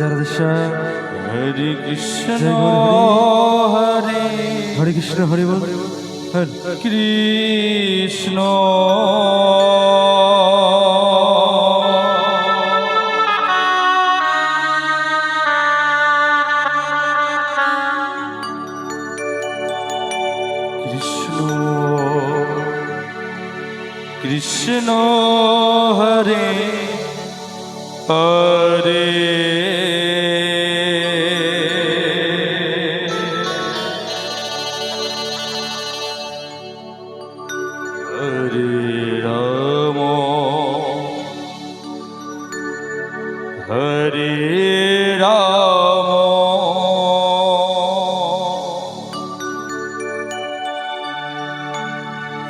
হরে Krishna. জয় Hare Hare. Krishna হরে বল। Krishna. Krishna হরে। হরে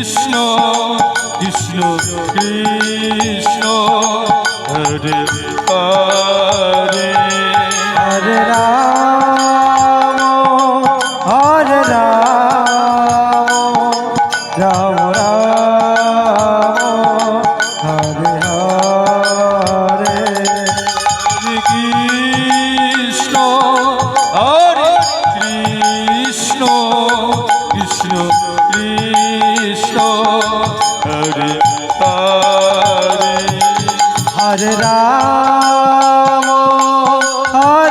Krishna Krishna Krishna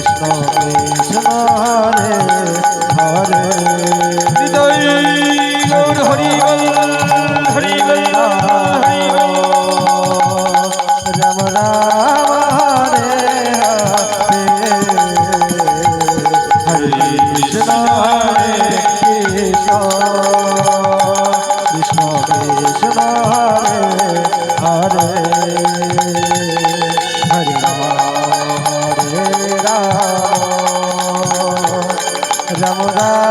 Krishna Krishna Hare Hare হৃদয় Gour Hari বল Hari বল Hari Ram Ram Hare Hare Hare Krishna হরে Krishna Krishna Krishna Hare Hare Ram Ram